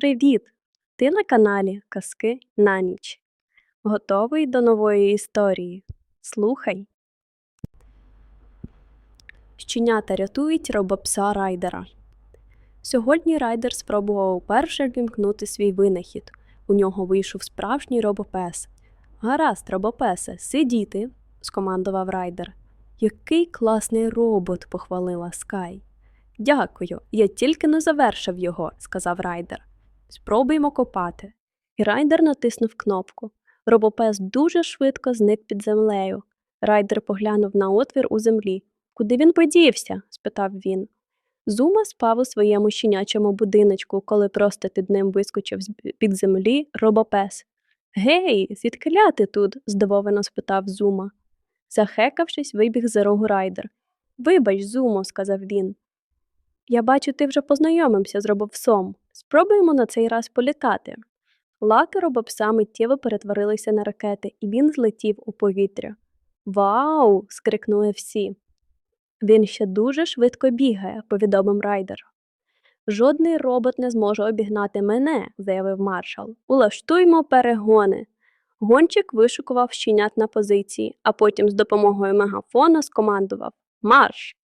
Привіт! Ти на каналі Казки на ніч. Готовий до нової історії? Слухай. Щенята рятують робопса райдера. Сьогодні райдер спробував уперше вімкнути свій винахід. У нього вийшов справжній робопес. Гаразд, робопесе, сидіти, скомандував райдер. Який класний робот, похвалила Скай. Дякую, я тільки не завершив його, сказав райдер. Спробуємо копати. І райдер натиснув кнопку. Робопес дуже швидко зник під землею. Райдер поглянув на отвір у землі. Куди він подівся? спитав він. Зума спав у своєму щенячому будиночку, коли просто під ним вискочив з під землі робопес. Гей, звідкиля ти тут? здивовано спитав Зума. Захекавшись, вибіг за рогу райдер. Вибач, Зумо, сказав він. Я бачу, ти вже познайомився з робопсом. Спробуємо на цей раз політати. Лаки робопса миттєво перетворилися на ракети, і він злетів у повітря. Вау! скрикнули всі. Він ще дуже швидко бігає, повідомив райдер. Жодний робот не зможе обігнати мене, заявив маршал. Улаштуймо перегони. Гончик вишукував щенят на позиції, а потім з допомогою мегафона скомандував Марш!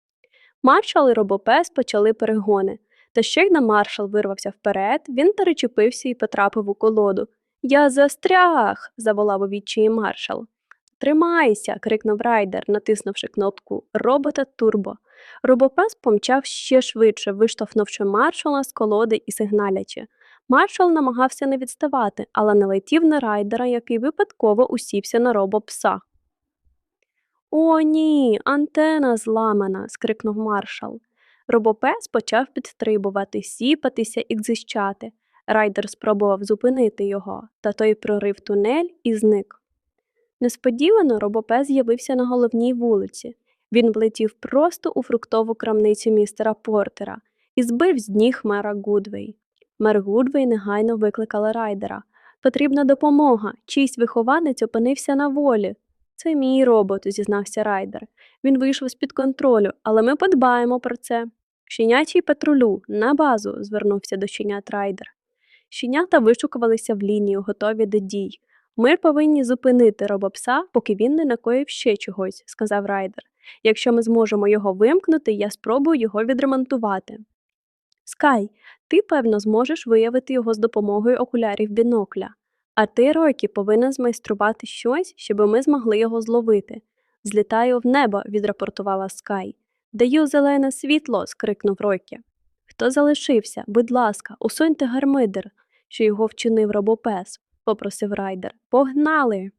Маршал і робопес почали перегони. Та щойно маршал вирвався вперед, він перечепився і потрапив у колоду. Я застряг. заволав у відчаї маршал. Тримайся. крикнув райдер, натиснувши кнопку робота Турбо. Робопес помчав ще швидше, виштовхнувши маршала з колоди і сигналячи. Маршал намагався не відставати, але не летів на райдера, який випадково усівся на робопса. О, ні, антена зламана. скрикнув маршал. Робопес почав підстрибувати, сіпатися і дзищати. Райдер спробував зупинити його, та той прорив тунель і зник. Несподівано робопес з'явився на головній вулиці. Він влетів просто у фруктову крамницю містера Портера і збив з ніг мера Гудвей. Мер Гудвей негайно викликала райдера. Потрібна допомога. Чийсь вихованець опинився на волі. Це мій робот, зізнався райдер. Він вийшов з-під контролю, але ми подбаємо про це. Щенячий патрулю, на базу, звернувся до щенят райдер. Щенята вишукувалися в лінію, готові до дій. Ми повинні зупинити робопса, поки він не накоїв ще чогось, сказав райдер. Якщо ми зможемо його вимкнути, я спробую його відремонтувати. Скай, ти, певно, зможеш виявити його з допомогою окулярів бінокля. А ти, Рокі, повинен змайструвати щось, щоб ми змогли його зловити. Злітаю в небо, відрапортувала Скай. Даю зелене світло. скрикнув Рокі. Хто залишився? Будь ласка, усуньте гармидер, що його вчинив робопес, попросив райдер. Погнали.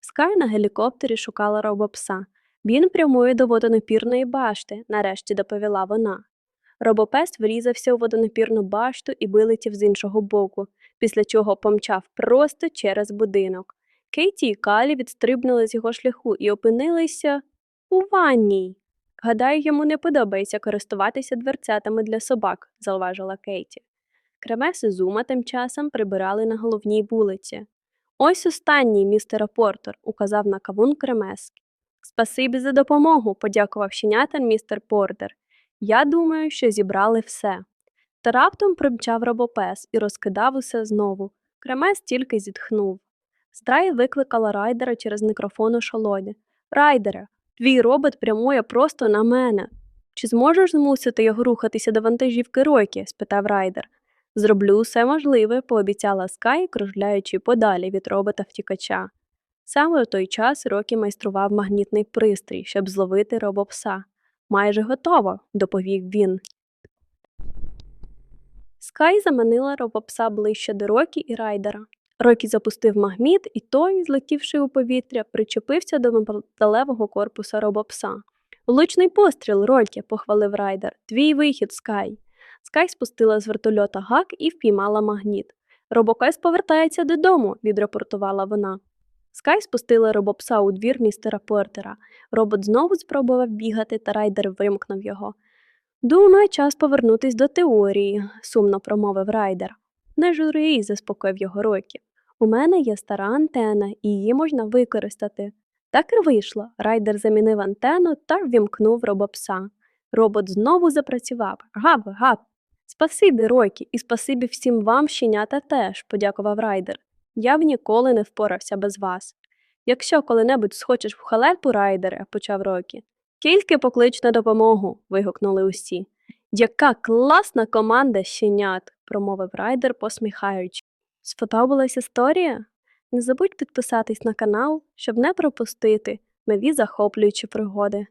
Скай на гелікоптері шукала робопса. Він прямує до водонапірної башти, нарешті доповіла вона. Робопес врізався у водонапірну башту і вилетів з іншого боку, після чого помчав просто через будинок. Кейті і Калі відстрибнули з його шляху і опинилися у ванній. Гадаю, йому не подобається користуватися дверцятами для собак, зауважила Кейті. Кремес і Зума тим часом прибирали на головній вулиці. Ось останній, містер Портер, указав на кавун Кремес. Спасибі за допомогу, подякував щенятам містер Портер. Я думаю, що зібрали все. Та раптом примчав робопес і розкидав усе знову. Кремес тільки зітхнув. Страй викликала райдера через мікрофон у шолоді. Райдере, твій робот прямує просто на мене. Чи зможеш змусити його рухатися до вантажівки Ройкі? спитав райдер. Зроблю все можливе, пообіцяла Скай, кружляючи подалі від робота втікача. Саме в той час Рокі майстрував магнітний пристрій, щоб зловити робопса. Майже готово, доповів він. Скай заманила робопса ближче до Рокі і райдера. Рокі запустив магніт, і той, злетівши у повітря, причепився до металевого корпуса робопса. Влучний постріл, Рокі, похвалив райдер. Твій вихід, Скай. Скай спустила з вертольота гак і впіймала магніт. Робокес повертається додому, відрапортувала вона. Скай спустила робопса у двір містера Портера. Робот знову спробував бігати, та райдер вимкнув його. Думаю, час повернутись до теорії, сумно промовив райдер. Не жури, заспокоїв його Рокі. У мене є стара антена, і її можна використати. Так і вийшло. Райдер замінив антенну та ввімкнув робопса. Робот знову запрацював. Гав, гав. Спасибі, Ройкі, і спасибі всім вам, щенята, теж, подякував Райдер. Я б ніколи не впорався без вас. Якщо коли-небудь схочеш в халепу, Райдере, почав Рокі. Тільки поклич на допомогу. вигукнули усі. Яка класна команда щенят, промовив Райдер, посміхаючи. Сподобалась історія? Не забудь підписатись на канал, щоб не пропустити нові захоплюючі пригоди.